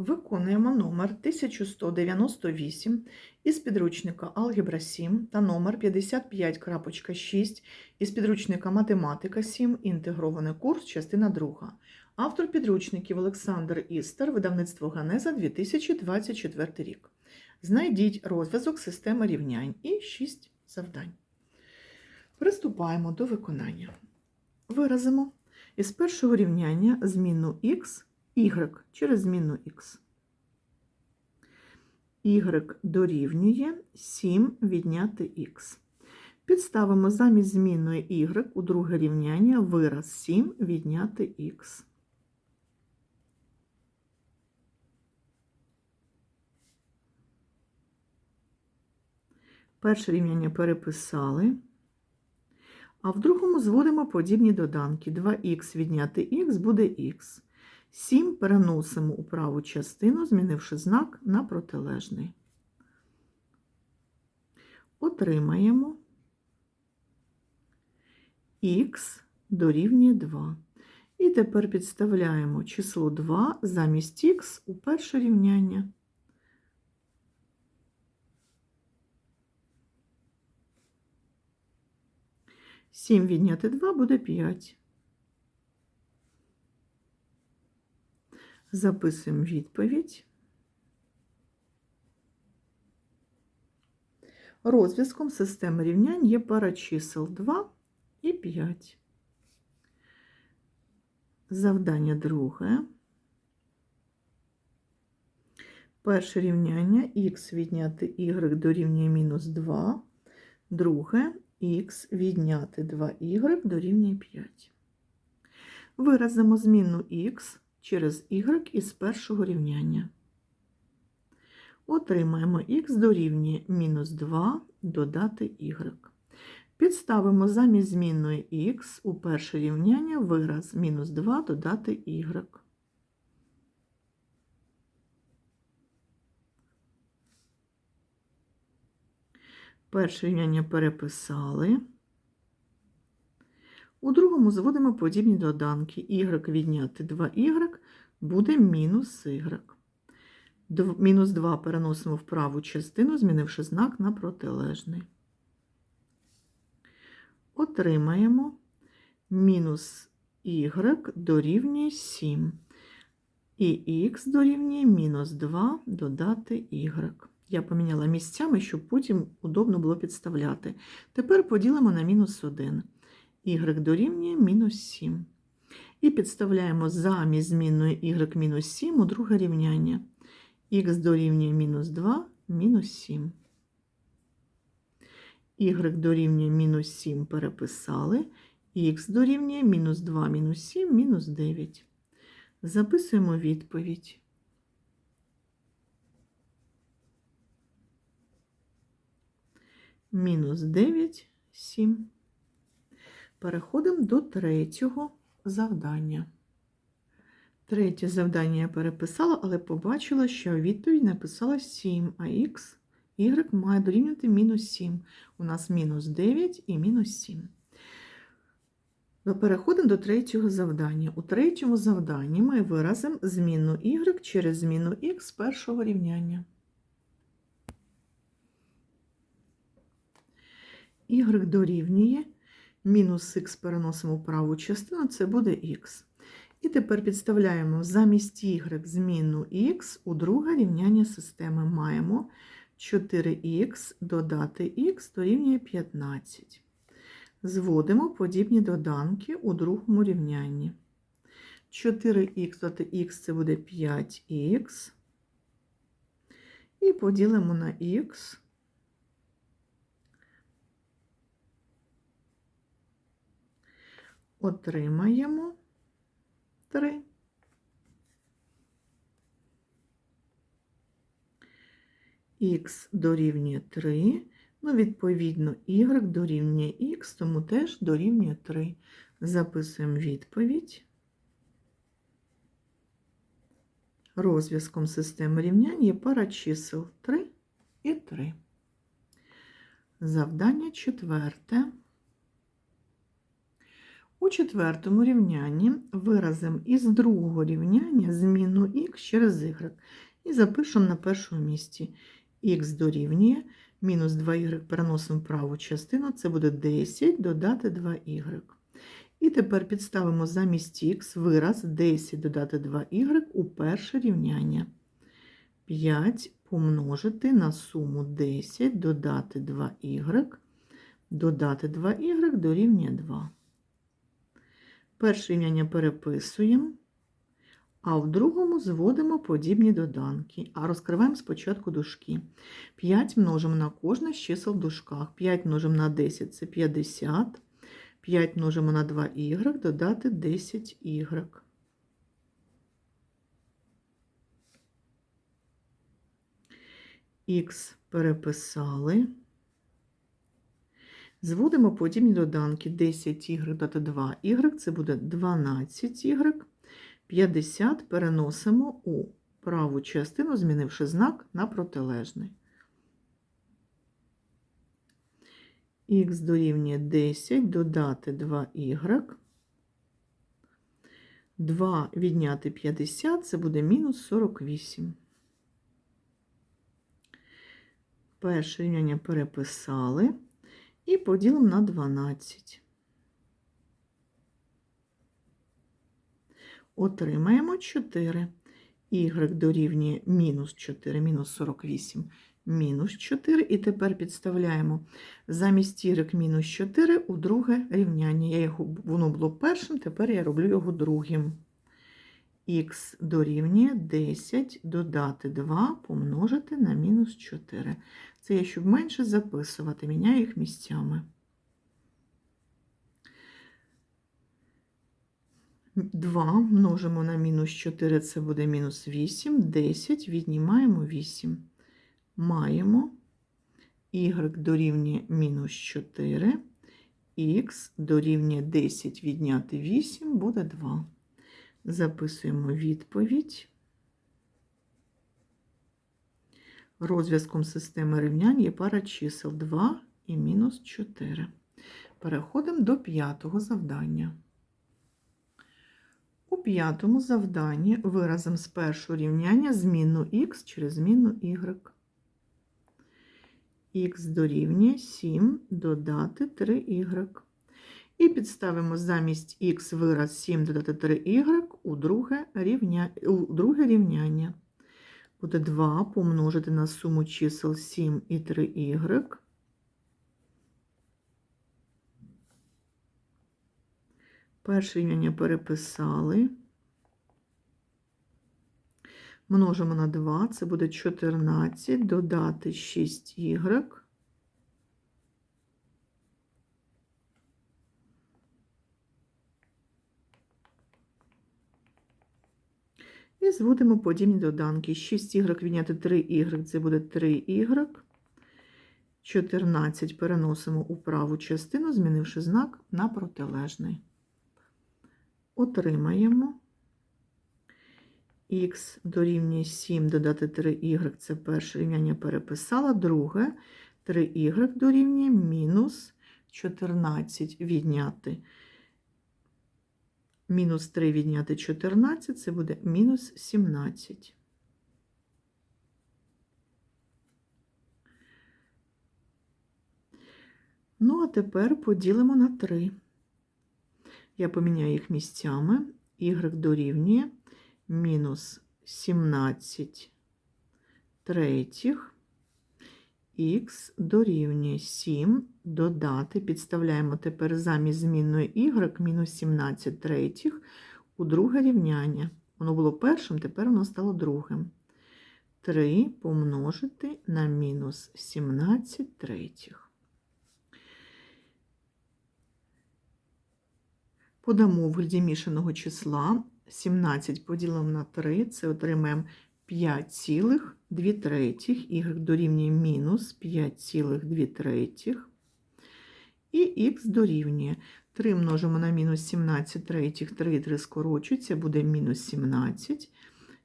Виконуємо номер 1198 із підручника Алгебра 7 та номер 55.6 із підручника Математика 7. Інтегрований курс, частина 2. Автор підручників Олександр Істер, видавництво Ганеза 2024 рік. Знайдіть розв'язок системи рівнянь і 6 завдань. Приступаємо до виконання. Виразимо із першого рівняння змінну х y через змінну х. y дорівнює 7 відняти х. Підставимо замість змінної y у друге рівняння вираз 7 відняти х. Перше рівняння переписали. А в другому зводимо подібні доданки. 2х відняти х буде х. 7 переносимо у праву частину, змінивши знак на протилежний. Отримаємо х дорівнює 2. І тепер підставляємо число 2 замість х у перше рівняння. Сім відняти 2 буде 5. Записуємо відповідь. Розв'язком системи рівнянь є пара чисел 2 і 5. Завдання друге. Перше рівняння х відняти y дорівнює мінус 2. Друге х відняти 2y дорівнює 5. Виразимо змінну х через y із першого рівняння. Отримаємо х дорівнює мінус 2 додати y. Підставимо замість змінної х у перше рівняння вираз мінус 2 додати y. Перше рівняння переписали. У другому зводимо подібні доданки. y відняти 2y буде мінус y. Мінус 2 переносимо в праву частину, змінивши знак на протилежний. Отримаємо мінус y дорівнює 7. І х дорівнює мінус 2 додати y. Я поміняла місцями, щоб потім удобно було підставляти. Тепер поділимо на мінус 1 y дорівнює мінус 7. І підставляємо замість змінної y мінус 7 у друге рівняння. х дорівнює мінус 2, мінус 7. y дорівнює мінус 7 переписали. х дорівнює мінус 2, мінус 7, мінус 9. Записуємо відповідь. Мінус 9, 7. Переходимо до третього завдання. Третє завдання я переписала, але побачила, що відповідь написала 7, а х, y має дорівнювати мінус 7. У нас мінус 9 і мінус 7. Переходимо до третього завдання. У третьому завданні ми виразимо зміну y через зміну х першого рівняння. y дорівнює мінус х переносимо в праву частину, це буде х. І тепер підставляємо замість y зміну х у друге рівняння системи маємо 4х додати х дорівнює 15. Зводимо подібні доданки у другому рівнянні. 4х додати х це буде 5х. І поділимо на х. Отримаємо 3. Х дорівнює 3, ну, відповідно, y дорівнює х, тому теж дорівнює 3. Записуємо відповідь. Розв'язком системи рівнянь є пара чисел 3 і 3. Завдання четверте. У четвертому рівнянні виразимо із другого рівняння зміну х через y і запишемо на першому місці. х дорівнює мінус 2y переносимо в праву частину, це буде 10 додати 2y. І тепер підставимо замість х вираз 10 додати 2y у перше рівняння. 5 помножити на суму 10 додати 2y, додати 2y дорівнює 2. Перше рівняння переписуємо, а в другому зводимо подібні доданки. А розкриваємо спочатку дужки. 5 множимо на кожне з чисел в дужках. 5 множимо на 10 це 50. 5 множимо на 2y, додати 10y. Х переписали. Зводимо подібні доданки 10y додати 2y, це буде 12y. 50 переносимо у праву частину, змінивши знак на протилежний. Х дорівнює 10, додати 2y. 2 відняти 50 це буде мінус 48. Перше рівняння переписали і поділимо на 12. Отримаємо 4. Y дорівнює мінус 4, мінус 48, мінус 4. І тепер підставляємо замість y мінус 4 у друге рівняння. Я його, Воно було першим, тепер я роблю його другим. Х дорівнює 10 додати 2 помножити на мінус 4. Це я, щоб менше записувати, міняю їх місцями. 2 множимо на мінус 4, це буде мінус 8, 10, віднімаємо 8. Маємо y дорівнює мінус 4, х дорівнює 10 відняти 8, буде 2. Записуємо відповідь. Розв'язком системи рівнянь є пара чисел 2 і мінус 4. Переходимо до п'ятого завдання. У п'ятому завданні виразимо з першого рівняння змінну х через змінну y. х дорівнює 7 додати 3y. І підставимо замість х вираз 7 додати 3y у друге, рівня... у друге рівняння. Буде 2 помножити на суму чисел 7 і 3y. Перше рівняння переписали. Множимо на 2, це буде 14, додати 6y. І зводимо подібні доданки. 6y відняти 3y, це буде 3y. 14 переносимо у праву частину, змінивши знак на протилежний. Отримаємо х дорівнює 7 додати 3y, це перше рівняння переписала, друге 3y дорівнює мінус 14 відняти. Мінус 3 відняти 14, це буде мінус 17. Ну, а тепер поділимо на 3. Я поміняю їх місцями. Y дорівнює мінус 17 третіх. Х дорівнює 7 додати, підставляємо тепер замість змінної y мінус 17 третіх у друге рівняння. Воно було першим, тепер воно стало другим. 3 помножити на мінус 17 третіх. Подамо в вигляді мішаного числа 17 поділимо на 3, це отримаємо 5,2 третіх, y дорівнює мінус 5,2 третіх. І х дорівнює 3 множимо на мінус 17 третіх, 3 і 3 скорочується, буде мінус 17,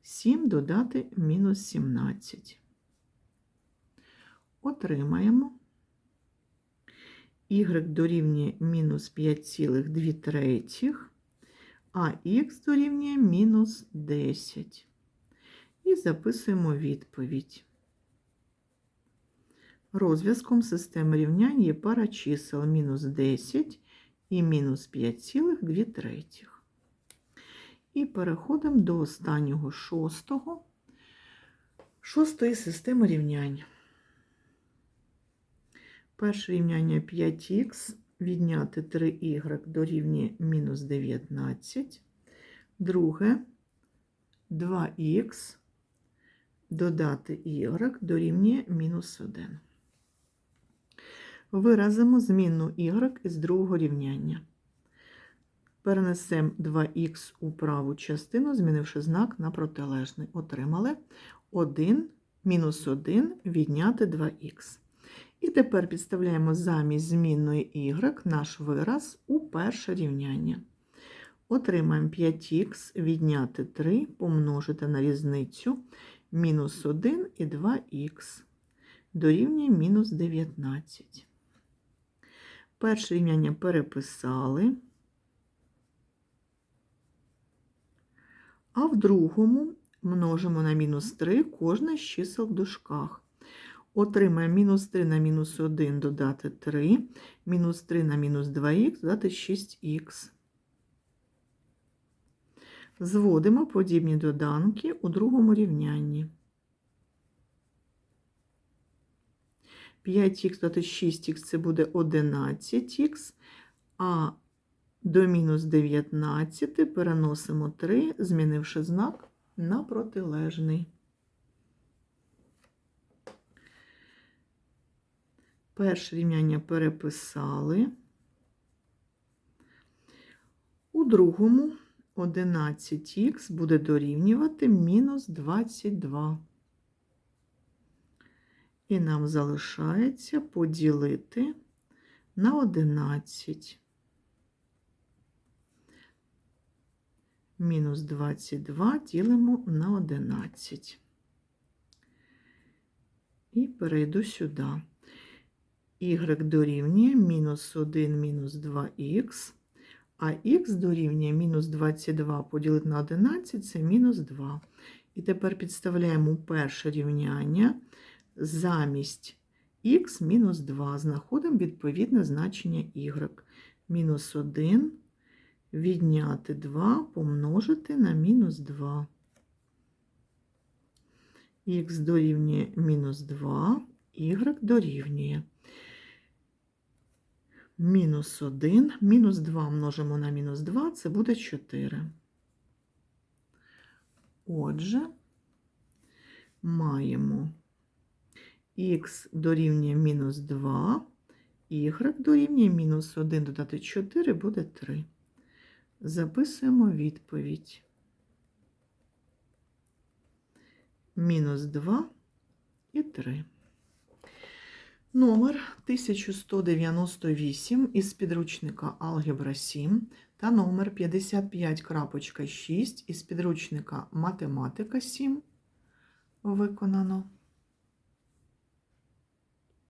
7 додати мінус 17. Отримаємо y дорівнює мінус 5,2 третіх, а х дорівнює мінус 10. І записуємо відповідь. Розв'язком системи рівнянь є пара чисел мінус 10 і мінус 5,2 третіх. І переходимо до останнього шостого, шостої системи рівнянь. Перше рівняння 5х відняти 3y дорівнює мінус 19. Друге 2х додати y дорівнює мінус 1. Виразимо змінну y із другого рівняння. Перенесемо 2х у праву частину, змінивши знак на протилежний. Отримали 1 мінус 1 відняти 2х. І тепер підставляємо замість змінної y наш вираз у перше рівняння. Отримаємо 5х відняти 3 помножити на різницю мінус 1 і 2х дорівнює мінус 19. Перше рівняння переписали, а в другому множимо на мінус 3 кожне з чисел в дужках. Отримаємо мінус 3 на мінус 1 додати 3, мінус 3 на мінус 2х додати 6х. Зводимо подібні доданки у другому рівнянні. 5х додати 6х це буде 11х, а до мінус 19 переносимо 3, змінивши знак на протилежний. Перше рівняння переписали. У другому 11х буде дорівнювати мінус 22. І нам залишається поділити на 11. Мінус 22 ділимо на 11. І перейду сюди. y дорівнює мінус 1 мінус 2х, а х дорівнює мінус 22 поділити на 11 це мінус 2. І тепер підставляємо перше рівняння замість х мінус 2. Знаходимо відповідне значення y. Мінус 1 відняти 2 помножити на мінус 2. х дорівнює мінус 2, y дорівнює мінус 1, мінус 2 множимо на мінус 2, це буде 4. Отже, маємо х дорівнює мінус 2, y дорівнює мінус 1 додати 4 буде 3. Записуємо відповідь. Мінус 2 і 3. Номер 1198 із підручника Алгебра 7 та номер 55.6 із підручника Математика 7 виконано.